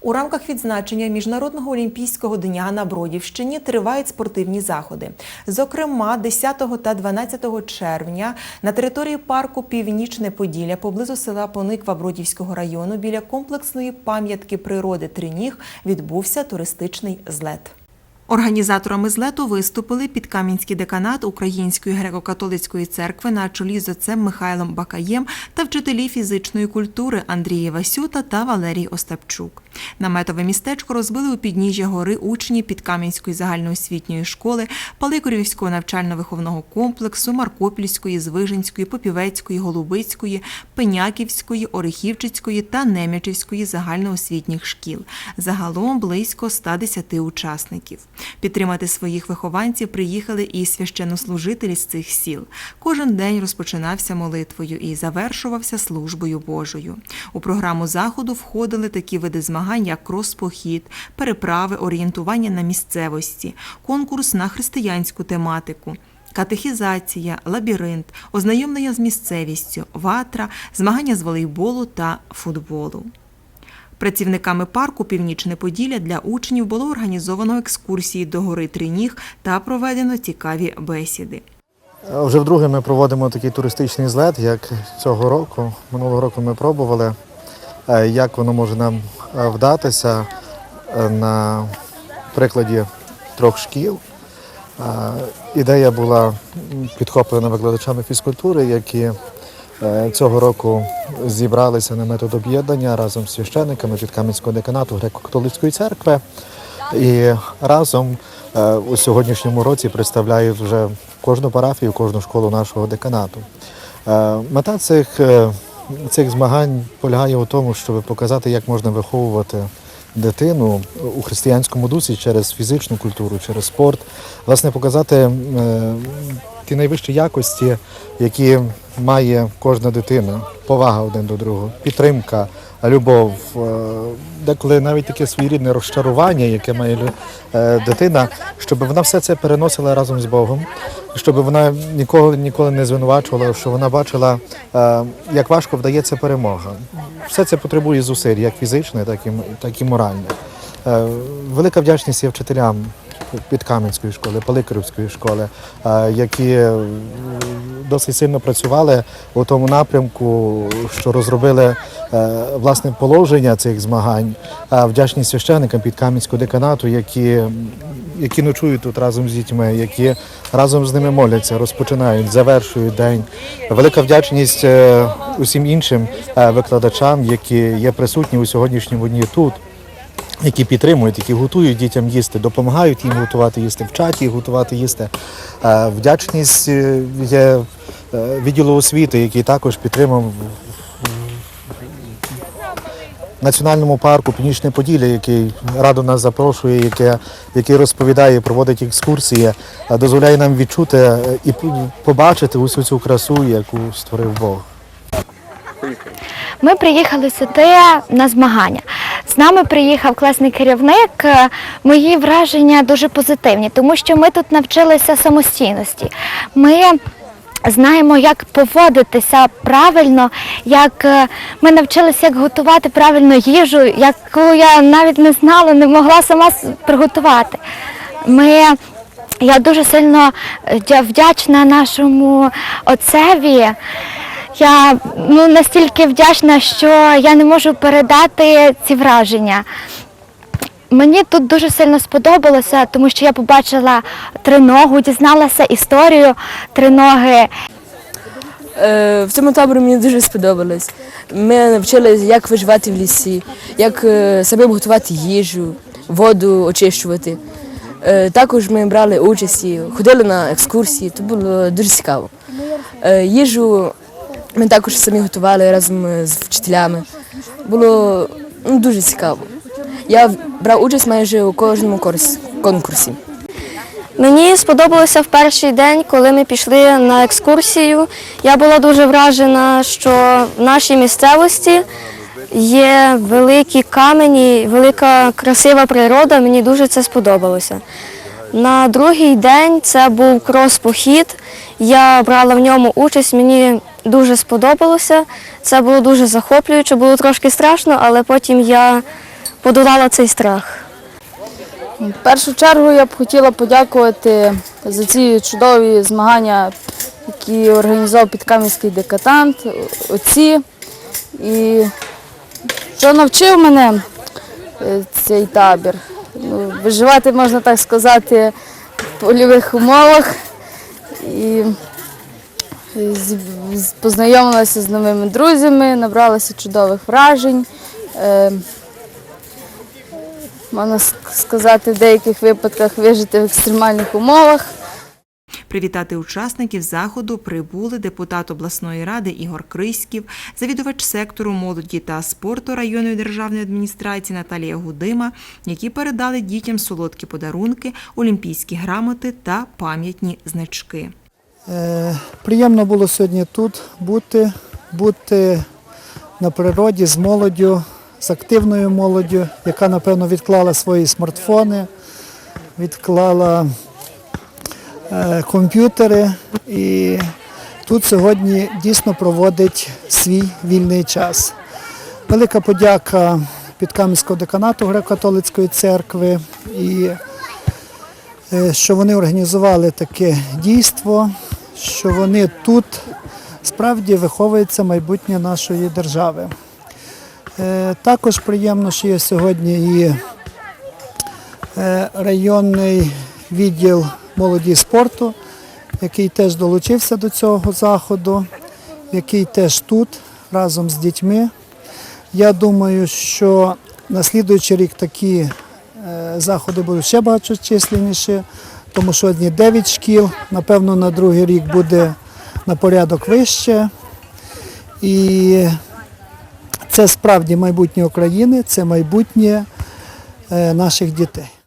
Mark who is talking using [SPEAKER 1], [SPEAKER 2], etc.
[SPEAKER 1] У рамках відзначення Міжнародного олімпійського дня на Бродівщині тривають спортивні заходи. Зокрема, 10 та 12 червня на території парку Північне Поділля поблизу села Пониква Бродівського району біля комплексної пам'ятки природи Триніг відбувся туристичний злет. Організаторами злету виступили підкам'янський деканат Української греко-католицької церкви на чолі з отцем Михайлом Бакаєм та вчителі фізичної культури Андрій Васюта та Валерій Остапчук. Наметове містечко розбили у підніжжя гори учні Підкам'янської загальноосвітньої школи, Паликорівського навчально-виховного комплексу, Маркопільської, Звижинської, Попівецької, Голубицької, Пеняківської, Орехівчицької та Немячівської загальноосвітніх шкіл. Загалом близько 110 учасників. Підтримати своїх вихованців приїхали і священнослужителі з цих сіл. Кожен день розпочинався молитвою і завершувався службою Божою. У програму заходу входили такі види змагань, як крос-похід, переправи, орієнтування на місцевості, конкурс на християнську тематику. Катехізація, лабіринт, ознайомлення з місцевістю, ватра, змагання з волейболу та футболу. Працівниками парку Північне Поділля для учнів було організовано екскурсії до гори Триніг та проведено цікаві бесіди.
[SPEAKER 2] Вже вдруге ми проводимо такий туристичний злет, як цього року. Минулого року ми пробували, е, як воно може нам е, вдатися е, на прикладі трьох шкіл. Е, Ідея була підхоплена викладачами фізкультури, які е, цього року зібралися на метод об'єднання разом з священниками від Кам'янського деканату Греко-католицької церкви. І разом е, у сьогоднішньому році представляють вже кожну парафію, кожну школу нашого деканату. Е, Мета цих, е, цих змагань полягає у тому, щоб показати, як можна виховувати дитину у християнському дусі через фізичну культуру, через спорт, власне, показати е, ті найвищі якості, які має кожна дитина, повага один до другого, підтримка, любов, е, деколи навіть таке своєрідне розчарування, яке має е, дитина, щоб вона все це переносила разом з Богом, щоб вона нікого ніколи не звинувачувала, щоб вона бачила, е, як важко вдається перемога. Все це потребує зусиль, як фізичне, так і, так і моральне. Велика вдячність є вчителям Підкам'янської школи, Паликарівської школи, е, які е, досить сильно працювали у тому напрямку, що розробили е, власне положення цих змагань. А Вдячність священникам Підкам'янського деканату, які, які ночують тут разом з дітьми, які разом з ними моляться, розпочинають, завершують день. Велика вдячність усім іншим викладачам, які є присутні у сьогоднішньому дні тут які підтримують, які готують дітям їсти, допомагають їм готувати їсти, вчать їх готувати їсти. Е, Вдячність е, є е, відділу освіти, який також підтримав Національному парку Північне Поділля, який радо нас запрошує, який розповідає, проводить екскурсії, дозволяє нам відчути і побачити усю цю красу, яку створив Бог.
[SPEAKER 3] Ми приїхали сюди на змагання. З нами приїхав класний керівник. Е, Мої враження дуже позитивні, тому що ми тут навчилися самостійності. Ми знаємо, як поводитися правильно, як е, ми навчилися, як готувати правильно їжу, яку я навіть не знала, не могла сама приготувати. Ми я дуже сильно е, вдячна нашому отцеві. Я ну, настільки вдячна, що я не можу передати ці враження. Мені тут дуже сильно сподобалося, тому що я побачила триногу, дізналася історію триноги.
[SPEAKER 4] Е, В цьому таборі мені дуже сподобалось. Ми навчилися, як виживати в лісі, як е, самим готувати їжу, воду очищувати. Е, Також ми брали участь, ходили на екскурсії, то було дуже цікаво. Їжу ми також самі готували разом з вчителями. Було ну, дуже цікаво. Я брав участь майже у кожному конкурсі.
[SPEAKER 5] Мені сподобалося в перший день, коли ми пішли на екскурсію. Я була дуже вражена, що в нашій місцевості є великі камені, велика красива природа. Мені дуже це сподобалося. На другий день це був крос-похід. Я брала в ньому участь, мені дуже сподобалося. Це було дуже захоплююче, було трошки страшно, але потім я подолала цей страх.
[SPEAKER 6] В першу чергу я б хотіла подякувати за ці чудові змагання, які організував підкам'янський декатант, отці. І що навчив мене е, цей табір. Ну, виживати, можна так сказати, в польових умовах. І познайомилася з новими друзями, набралася чудових вражень. Е, можна сказати, в деяких випадках вижити в екстремальних умовах.
[SPEAKER 1] Привітати учасників заходу прибули депутат обласної ради Ігор Криськів, завідувач сектору молоді та спорту районної державної адміністрації Наталія Гудима, які передали дітям солодкі подарунки, олімпійські грамоти та пам'ятні значки.
[SPEAKER 7] Е, Приємно було сьогодні тут бути, бути на природі з молоддю, з активною молоддю, яка, напевно, відклала свої смартфони, відклала е, комп'ютери і тут сьогодні дійсно проводить свій вільний час. Велика подяка Підкам'янського деканату Греко-католицької церкви і е, що вони організували таке дійство, що вони тут справді виховується майбутнє нашої держави. Е, Також приємно, що є сьогодні і е, районний відділ молоді спорту, який теж долучився до цього заходу, який теж тут разом з дітьми. Я думаю, що на слідуючий рік такі е, заходи будуть ще багаточисленніші, тому що сьогодні 9 шкіл, напевно, на другий рік буде на порядок вище. І це справді майбутнє України, це майбутнє е, наших дітей.